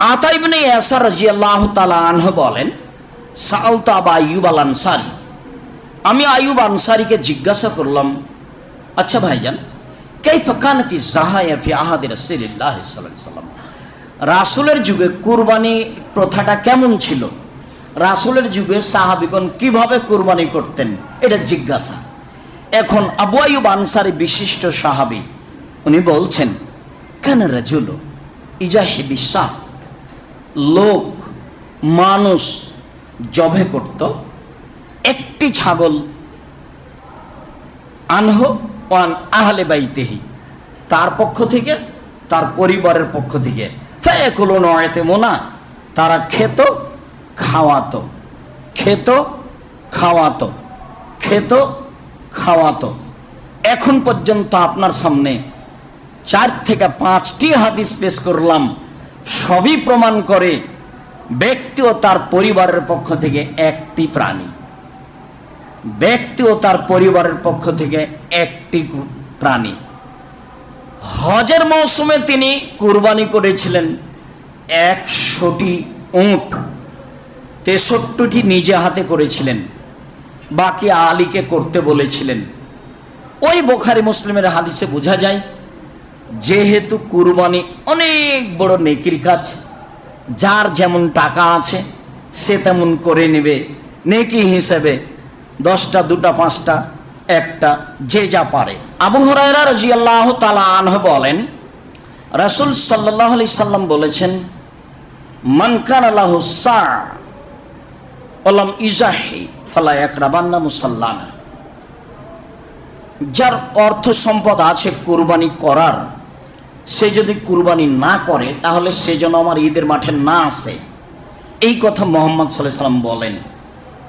আতাইবনে ইয়াসার বলেন সালতা বা আল আনসারি আমি আইয়ুব আনসারিকে জিজ্ঞাসা করলাম আচ্ছা ভাইজান কেই ফকানতি জাহায়া ফি আহাদি রাসূলিল্লাহ সাল্লাল্লাহু আলাইহি সাল্লাম? রাসূলের যুগে কুরবানি প্রথাটা কেমন ছিল? রাসুলের যুগে সাহাবিগণ কীভাবে কুরবানি করতেন? এটা জিজ্ঞাসা। এখন আবু আইয়ুব আনসারি বিশিষ্ট সাহাবী, উনি বলছেন, কেন রাজুল ইজাহি বিশ্বাস লোক, মানুষ জবে করত একটি ছাগল আনহ ওয়ান আহলে বাইতেহি, তার পক্ষ থেকে, তার পরিবারের পক্ষ থেকে। ফেকুলো নয়তে মোনা তারা খেত, খাওয়াতো। খেত খাওয়াতো। খেত, খাওয়াতো। এখন পর্যন্ত আপনার সামনে চার থেকে পাঁচটি হাদিস পেশ করলাম। সবই প্রমাণ করে ব্যক্তি ও তার পরিবারের পক্ষ থেকে একটি প্রাণী। ব্যক্তি ও তার পরিবারের পক্ষ থেকে একটি প্রাণী। হজের মৌসুমে তিনি কুরবানি করেছিলেন একশোটি উঁট, তেষট্টিটি নিজে হাতে করেছিলেন, বাকি আলীকে করতে বলেছিলেন। ওই বোখারি মুসলিমের হাদিসে বোঝা যায় যেহেতু কুরবানি অনেক বড় নেকির কাজ, যার যেমন টাকা আছে, সে তেমন করে নেবে। নেকি হিসেবে দশটা, দুটা, পাঁচটা, একটা, যে যা পারে। আবু হরাইরা রাজি আল্লাহ তালা আনহ বলেন, রাসুল সাল্লাহ আলি সাল্লাম বলেছেন মানকান আল্লাহ সা ওলাম ইজাহি ফালা একরাবান্না মুসাল্লানা যার অর্থ সম্পদ আছে কুরবানি করার সে যদি কুরবানি না করে, তাহলে সে যেন আমার ঈদের মাঠে না আসে। এই কথা মোহাম্মদ সাল্লাহ সাল্লাম বলেন।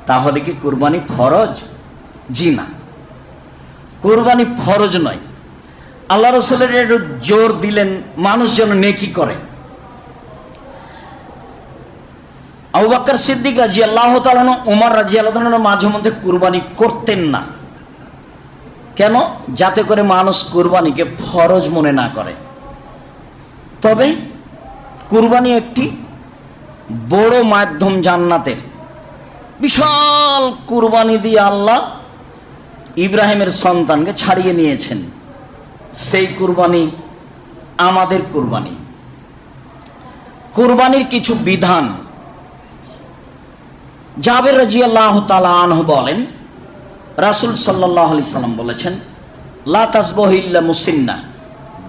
তাহলে কি কুরবানি ফরজ? জি না। কুরবানি ফরজ নয়। আল্লাহ রসুলের একটু জোর দিলেন, মানুষ যেন নেকি করে। আবু বাক্কর সিদ্দিক রাজি আল্লাহ তালানো উমর রাজি আল্লাহ মাঝে মধ্যে কুরবানি করতেন না। কেন? যাতে করে মানুষ কুরবানিকে ফরজ মনে না করে। তবে কুরবানি একটি বড় মাধ্যম জান্নাতের। বিশাল কুরবানি দিয়ে আল্লাহ ইব্রাহিমের সন্তানকে ছাড়িয়ে নিয়েছেন। সেই কুরবানি আমাদের কুরবানি। কুরবানির কিছু বিধান। জাবের রাজিয়াল্লাহ তালা আনহ বলেন, রাসুল সাল্লাহ আলি সাল্লাম বলেছেন, লা তাসবহিল্লা মুসিন্না।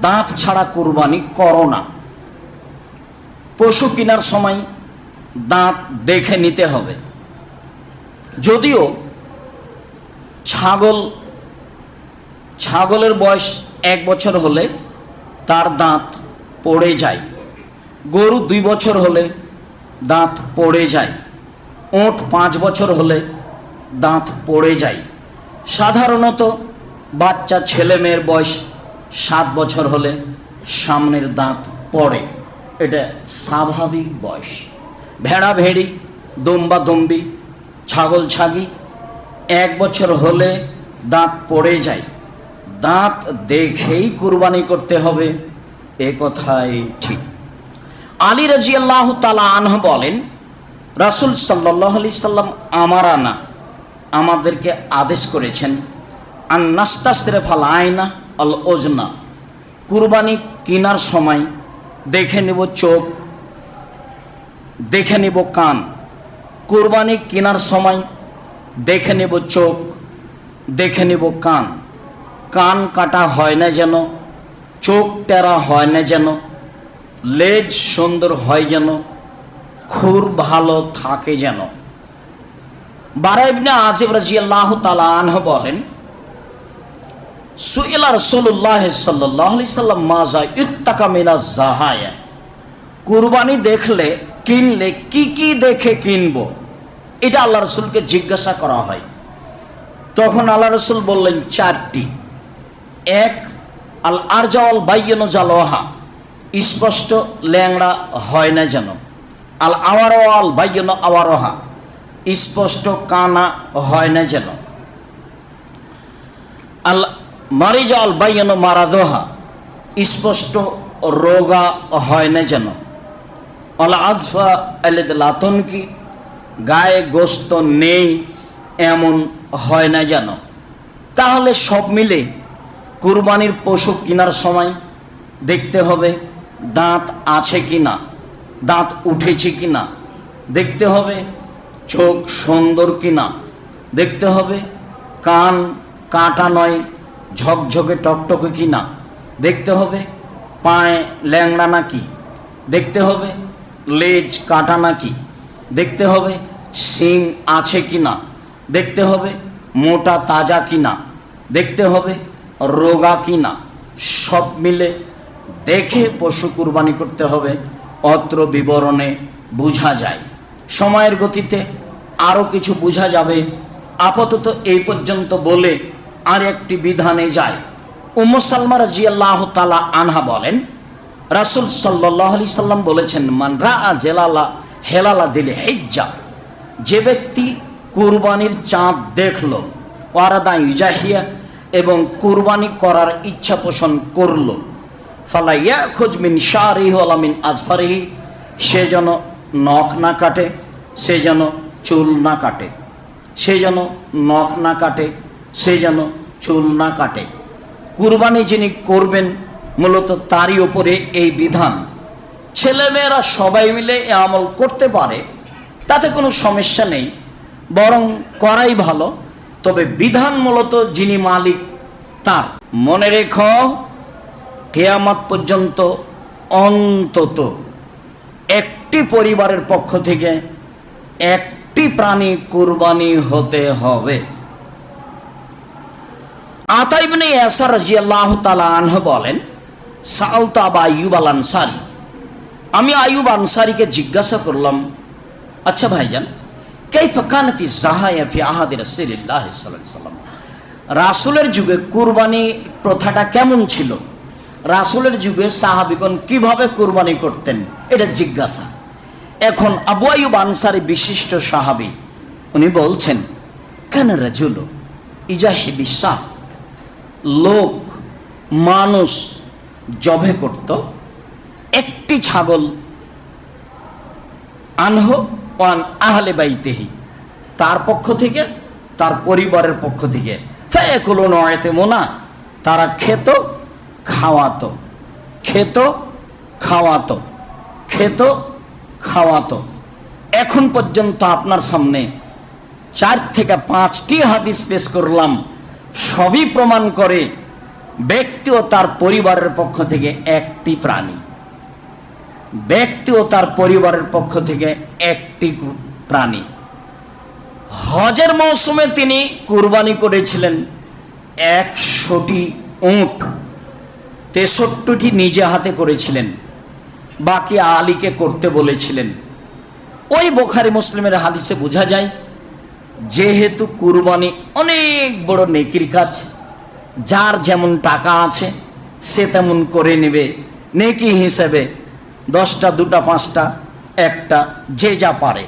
দাঁত ছাড়া কুরবানি করো না। পশু কেনার সময় দাঁত দেখে নিতে হবে। যদিও ছাগল, ছাগলের বয়স এক বছর হলে তার দাঁত পড়ে যায়। গরু দুই বছর হলে দাঁত পড়ে যায়। ওঁট পাঁচ বছর হলে দাঁত পড়ে যায়। সাধারণত বাচ্চা ছেলে মেয়ের বয়স সাত বছর হলে সামনের দাঁত পড়ে। এটা স্বাভাবিক বয়স। ভেড়া ভেড়ি দম্বা দম্বি ছাগল ছাগি এক বছর হলে দাঁত পড়ে যায়। দাঁত দেখেই কুরবানি করতে হবে, এ কথাই ঠিক। আলী রাজি আল্লাহ তালা আনহ বলেন, রাসুল সাল্লাহ আলি সাল্লাম আমার আনা আমাদেরকে আদেশ করেছেন আর নাস্তা সেরেফাল আয়না আল ওজনা কুরবানি কেনার সময় দেখে নেব চোখ, দেখে নেব কান। কুরবানি কেনার সময় দেখে নেব চোখ, দেখে নেব কান। কান কাটা হয় না যেন, চোখ টেরা হয় না যেন, লেজ সুন্দর হয় যেন, খুর ভালো থাকে যেন। বারাইবনে আজিব রাজি আল্লাহ তালা আনহ বলেন সুইলা রসুল্লাহ সাল্লাহ সাল্লাম মাজা ইত্তাকা মিনা জাহায়া কুরবানি দেখলে, কিনলে কি কি দেখে কিনবো? এটা আল্লাহ রসুলকে জিজ্ঞাসা করা হয়। তখন আল্লাহ রসুল বললেন, চারটি। এক, আল আরজাওয়াল বাইয়ন জালোহা স্পষ্ট, ল্যাংড়া হয় না যেন। আল আওয়ারওয়াল বাইয়ন আওয়ারোহা। স্পষ্ট, কানা হয় না যেন। আল মারিজ আল বাইয়ন মারাদোহা। স্পষ্ট রোগা হয় না যেন। অল আজফা আলেদ লাতন কি? গায়ে গোস্ত নেই এমন হয় না যেন। তাহলে সব মিলে কুরবানির পশু কেনার সময় দেখতে হবে দাঁত আছে কি না দাঁত উঠেছে কি না দেখতে হবে চোখ সুন্দর কি না দেখতে হবে কান কাটা নয় ঝকঝকে টকটকে কি না? দেখতে হবে। পায়ে ল্যাংড়া নাকি? দেখতে হবে। লেজ কাটা নাকি? দেখতে হবে শিং আছে কি না? দেখতে হবে মোটা তাজা কি না? দেখতে হবে রোগা কি না? সব মিলে দেখে পশু কুরবানি করতে হবে। অত্র বিবরণে বোঝা যায়। সময়ের গতিতে আরও কিছু বোঝা যাবে। আপাতত এই পর্যন্ত বলে আর একটি বিধানে যায়। উম্ম সালমা রাজিয়াল্লাহ তালা আনহা বলেন, রাসুল সাল্লাহ আলি সাল্লাম বলেছেন, মান রা জেলালা হেলালা দিলে হেজ্জা, যে ব্যক্তি কুরবানির চাঁদ দেখল, ওয়ারাদা ইজাহিয়া এবং কুরবানি করার ইচ্ছা পোষণ করল ফালাইয়া খোঁজমিন শাহরিহ আলামিন আজফারিহি সে যেন নখ না কাটে, সে যেন চুল না কাটে, সে যেন নখ না কাটে সে যেন চুল না কাটে। কুরবানি যিনি করবেন, মূলত তারই ওপরে এই বিধান। ছেলেমেয়েরা সবাই মিলে এ আমল করতে পারে, তাতে কোনো সমস্যা নেই, বরং করাই ভালো। তবে বিধান মূলত যিনি মালিক, তার। মনে রেখ, কেয়ামত পর্যন্ত অন্তত একটি পরিবারের পক্ষ থেকে একটি প্রাণী কুরবানি হতে হবে। আতাইবনে ইয়াসার রাজিয়াল্লাহ তালা আনহ বলেন সাউতা বা আইয়ুব আল আনসারি। আমি আইয়ুব আনসারিকে জিজ্ঞাসা করলাম আচ্ছা ভাইজান কে ফকানতি জাহায়া ফি আহাদি রাসূলিল্লাহ সাল্লাম? রাসূলের যুগে কুরবানি প্রথাটা কেমন ছিল? রাসুলের যুগে সাহাবিগণ কীভাবে কুরবানি করতেন? এটা জিজ্ঞাসা। এখন আবু আইয়ুব আনসারি বিশিষ্ট সাহাবী, উনি বলছেন, কেন রাজুল ইজাহি বিশ্বাস লোক, মানুষ জবে করত। একটি ছাগল, আনহ ওয়ান আহলে বাইতেহি, তার পক্ষ থেকে, তার পরিবারের পক্ষ থেকে। ফেকুলো নয়তে মোনা তারা খেত, খাওয়াতো। খেত খাওয়াতো। খেত, খাওয়াতো। এখন পর্যন্ত আপনার সামনে চার থেকে পাঁচটি হাদিস পেশ করলাম। সবই প্রমাণ করে ব্যক্তি ও তার পরিবারের পক্ষ থেকে একটি প্রাণী। ব্যক্তি ও তার পরিবারের পক্ষ থেকে একটি প্রাণী। হজের মৌসুমে তিনি কুরবানি করেছিলেন একশোটি উঁট, তেষট্টিটি নিজে হাতে করেছিলেন, বাকি আলীকে করতে বলেছিলেন। ওই বোখারি মুসলিমের হাদিসে বোঝা যায় যেহেতু কুরবানি অনেক বড় নেকির কাজ, যার যেমন টাকা আছে, সে তেমন করে নেবে। নেকি হিসেবে দশটা, দুটা, পাঁচটা, একটা, যে যা পারে।